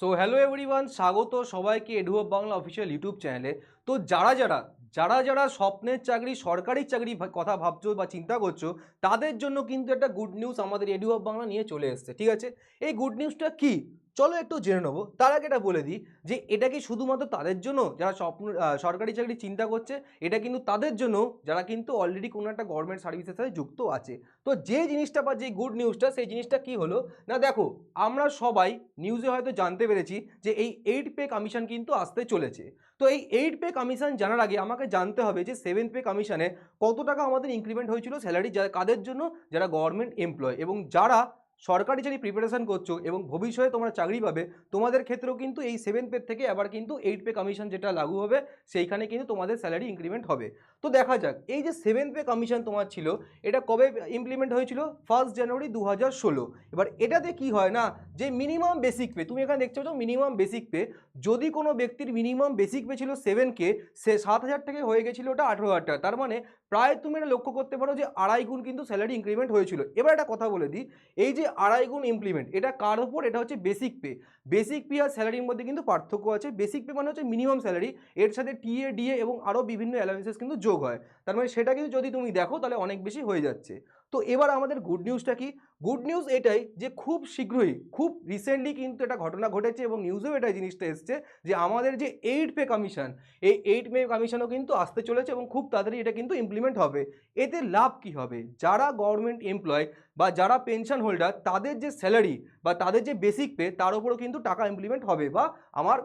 So hello everyone স্বাগত সবাইকে এডুয়াব Bangla official YouTube চ্যানেলে তো যারা যারা যারা যারা স্বপ্নের চাকরি, সরকারি চাকরি কথা ভাবছ বা চিন্তা করছ, তাদের জন্য কিন্তু একটা গুড নিউজ আমাদের এডুয়াব বাংলা নিয়ে চলে এসছে, ঠিক আছে? এই গুড নিউজটা কি? চলো একটু জেনে নেব। তার আগে এটা বলে দিই যে, এটা কি শুধুমাত্র তাদের জন্য? যারা স্বপ্ন সরকারি চাকরি চিন্তা করছে, এটা কিন্তু তাদের জন্য, যারা কিন্তু অলরেডি কোনো একটা গভর্নমেন্ট সার্ভিসের সাথে যুক্ত আছে। তো যে জিনিসটা বা যে গুড নিউজটা সেই জিনিসটা কি হলো? না, দেখো, আমরা সবাই নিউজে হয়তো জানতে পেরেছি যে, এই এইট পে কমিশন কিন্তু আসতে চলেছে। তো এই এইট পে কমিশন জানার আগে আমাকে জানতে হবে যে সেভেন পে কমিশনে কত টাকা আমাদের ইনক্রিমেন্ট হয়েছিল স্যালারি যারা কাদের জন্য? যারা গভর্নমেন্ট এমপ্লয় এবং যারা সরকারি চাকরি প্রিপারেশন করছ এবং ভবিষ্যতে তোমরা চাকরি পাবে, তোমাদের ক্ষেত্রেও কিন্তু এই সেভেন পে থেকে আবার কিন্তু এইট পে কমিশন যেটা লাগু হবে, সেইখানে কিন্তু তোমাদের স্যালারি ইনক্রিমেন্ট হবে। তো দেখা যাক, এই যে সেভেন পে কমিশন তোমার ছিল, এটা কবে ইমপ্লিমেন্ট হয়েছিল? ফার্স্ট জানুয়ারি দু হাজার ষোলো। এবার এটাতে কি হয় না, যে মিনিমাম বেসিক পে তুমি এখানে দেখতে পাচ্ছ মিনিমাম বেসিক পে যদি কোনো ব্যক্তির মিনিমাম বেসিক পে ছিল সেভেন কে সে সাত হাজার থেকে হয়ে গেছিল ওটা আঠেরো হাজার টাকা। তার মানে প্রায় তুমি এটা লক্ষ্য করতে পারো যে আড়াই গুণ কিন্তু স্যালারি ইনক্রিমেন্ট হয়েছিল। এবার একটা কথা বলে দিই, এই যে আড়াই গুণ ইমপ্লিমেন্ট এটা কার ওপর এটা হচ্ছে বেসিক পে বেসিক পে আর স্যালারির মধ্যে কিন্তু পার্থক্য আছে। বেসিক পে মানে হচ্ছে মিনিমাম স্যালারি এর সাথে টিএ ডিএ এবং আরও বিভিন্ন অ্যালাউন্সেস কিন্তু যোগ হয়। তার মানে সেটা কিন্তু যদি তুমি দেখো, তাহলে অনেক বেশি হয়ে যাচ্ছে। তো এবার আমাদের গুড নিউজটা কি? গুড নিউজ এটাই যে খুব শীঘ্রই, খুব রিসেন্টলি কিন্তু এটা ঘটনা ঘটেছে এবং নিউজেও এটা জিনিসটা এসছে যে আমাদের যে এইট পে কমিশন এই এইট পে কমিশনও কিন্তু আসতে চলেছে এবং খুব তাড়াতাড়ি এটা কিন্তু ইমপ্লিমেন্ট হবে। এতে লাভ কি হবে? যারা গভর্নমেন্ট এমপ্লয় বা যারা পেনশন হোল্ডার তাদের যে স্যালারি বা তাদের যে বেসিক পে তার উপরও কিন্তু টাকা ইমপ্লিমেন্ট হবে বা আমার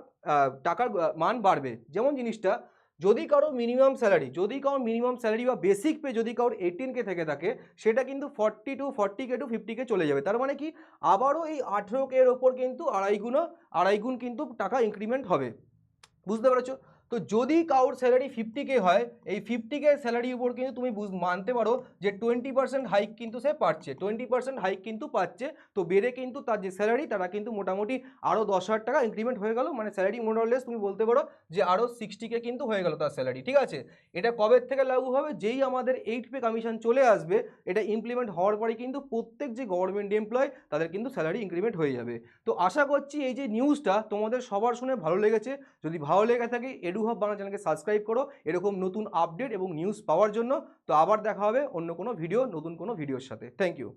টাকার মান বাড়বে। যেমন জিনিসটা যদি কারও মিনিমাম স্যালারি যদি কারও মিনিমাম স্যালারি বা বেসিক পে যদি কারোর এইটিন কে থেকে থাকে, সেটা কিন্তু forty two forty K to fifty K চলে যাবে। তার মানে কি? আবারও এই আঠেরো কে এর ওপর কিন্তু আড়াই গুণ আড়াই গুণ কিন্তু টাকা ইনক্রিমেন্ট হবে। বুঝতে পেরেছ? তো যদি কারোর স্যালারি ফিফটি কে হয়, এই ফিফটি কে স্যালারির উপর কিন্তু তুমি মানতে পারো যে টোয়েন্টি পার্সেন্ট হাইক কিন্তু সে পাচ্ছে। টোয়েন্টি পার্সেন্ট হাইক কিন্তু পাচ্ছে। তো বেড়ে কিন্তু তার যে স্যালারি তারা কিন্তু মোটামুটি আরও দশ হাজার টাকা ইনক্রিমেন্ট হয়ে গেল। মানে স্যালারি মোটামুটি তুমি বলতে পারো যে আরও সিক্সটি কে কিন্তু হয়ে গেল তার স্যালারি ঠিক আছে? এটা কবে থেকে লাগু হবে? যেই আমাদের এইট পে কমিশন চলে আসবে, এটা ইমপ্লিমেন্ট হওয়ার পরে কিন্তু প্রত্যেক যে গভর্নমেন্ট এমপ্লয় তাদের কিন্তু স্যালারি ইনক্রিমেন্ট হয়ে যাবে। তো আশা করছি এই যে নিউজটা তোমাদের সবার শুনে ভালো লেগেছে। যদি ভালো লেগে থাকে, এডু হাব বাংলা চ্যানেলকে সাবস্ক্রাইব করো। এরকম নতুন আপডেট এবং নিউজ পাওয়ার জন্য। তো আবার দেখা হবে অন্য কোনো ভিডিও নতুন কোনো ভিডিওর সাথে। Thank you